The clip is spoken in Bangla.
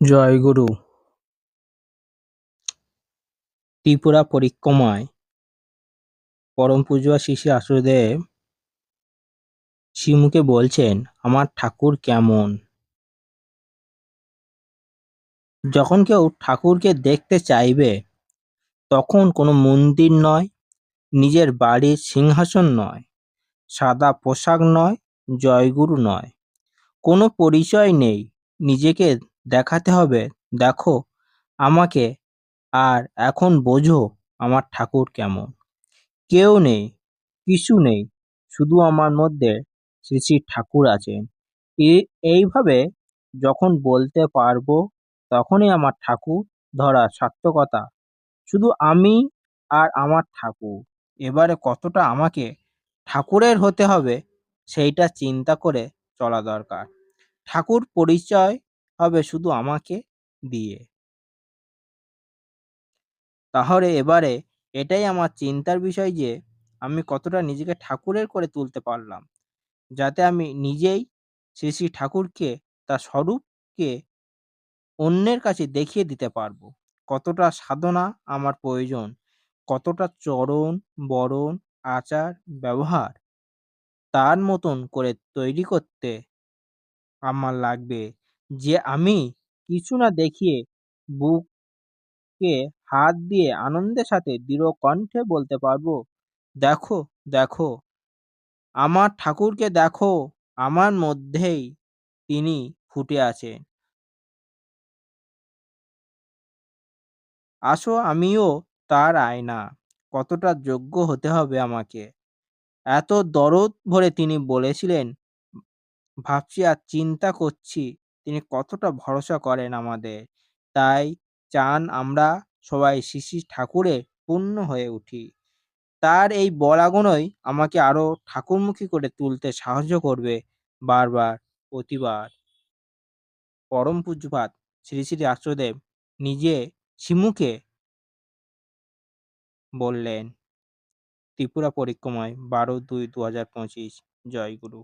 জয়গুরু ত্রিপুরা পরিক্রমায় পরম পূজ্য শ্রী শ্রী আশুদেব শ্রীমুখে বলছেন, আমার ঠাকুর কেমন? যখন কেউ ঠাকুরকে দেখতে চাইবে, তখন কোনো মন্দির নয়, নিজের বাড়ির সিংহাসন নয়, সাদা পোশাক নয়, জয়গুরু নয়। কোনো পরিচয় নেই, নিজেকে দেখাতে হবে। দেখো, আমাকে আর এখন বোঝো আমার ঠাকুর কেমন। কেউ নেই, কিছু নেই, শুধু আমার মধ্যে শ্রী শ্রী ঠাকুর আছেন। এইভাবে যখন বলতে পারব, তখনই আমার ঠাকুর ধরা সার্থকতা। শুধু আমি আর আমার ঠাকুর, এবারে কতটা আমাকে ঠাকুরের হতে হবে, সেইটা চিন্তা করে চলা দরকার। ঠাকুর পরিচয় হবে শুধু আমাকে দিয়ে। তাহলে এবারে এটাই আমার চিন্তার বিষয় যে, আমি কতটা নিজেকে ঠাকুরের করে তুলতে পারলাম। যাতে আমি নিজেই শ্রী শ্রী ঠাকুরকে, তার স্বরূপকে অন্যের কাছে দেখিয়ে দিতে পারব। কতটা সাধনা আমার প্রয়োজন, কতটা চরণ, বরণ, আচার, ব্যবহার তার মতন করে তৈরি করতে আমার লাগবে। যে আমি কিছু না দেখিয়ে বুকে হাত দিয়ে আনন্দের সাথে দৃঢ় কণ্ঠে বলতে পারব, দেখো দেখো, আমার ঠাকুরকে দেখো, আমার মধ্যেই তিনি ফুটে আছেন। আসো আমিও তার আয়না, কতটা যোগ্য হতে হবে আমাকে। এত দরদ ভরে তিনি বলেছিলেন, ভাবছি আর চিন্তা করছি তিনি কতটা ভরসা করেন আমাদের। তাই চান আমরা সবাই শ্রী ঠাকুরে পূর্ণ হয়ে উঠি। তার এই বলাগুলোই আমাকে আরও ঠাকুরমুখী করে তুলতে সাহায্য করবে বারবার, প্রতিবার। পরম পূজ্যপাত শ্রী শ্রী আশ্রদেব নিজে শিমুকে বললেন, ত্রিপুরা পরিক্রমায় বারো দুই দু হাজার পঁচিশ, জয় গুরু।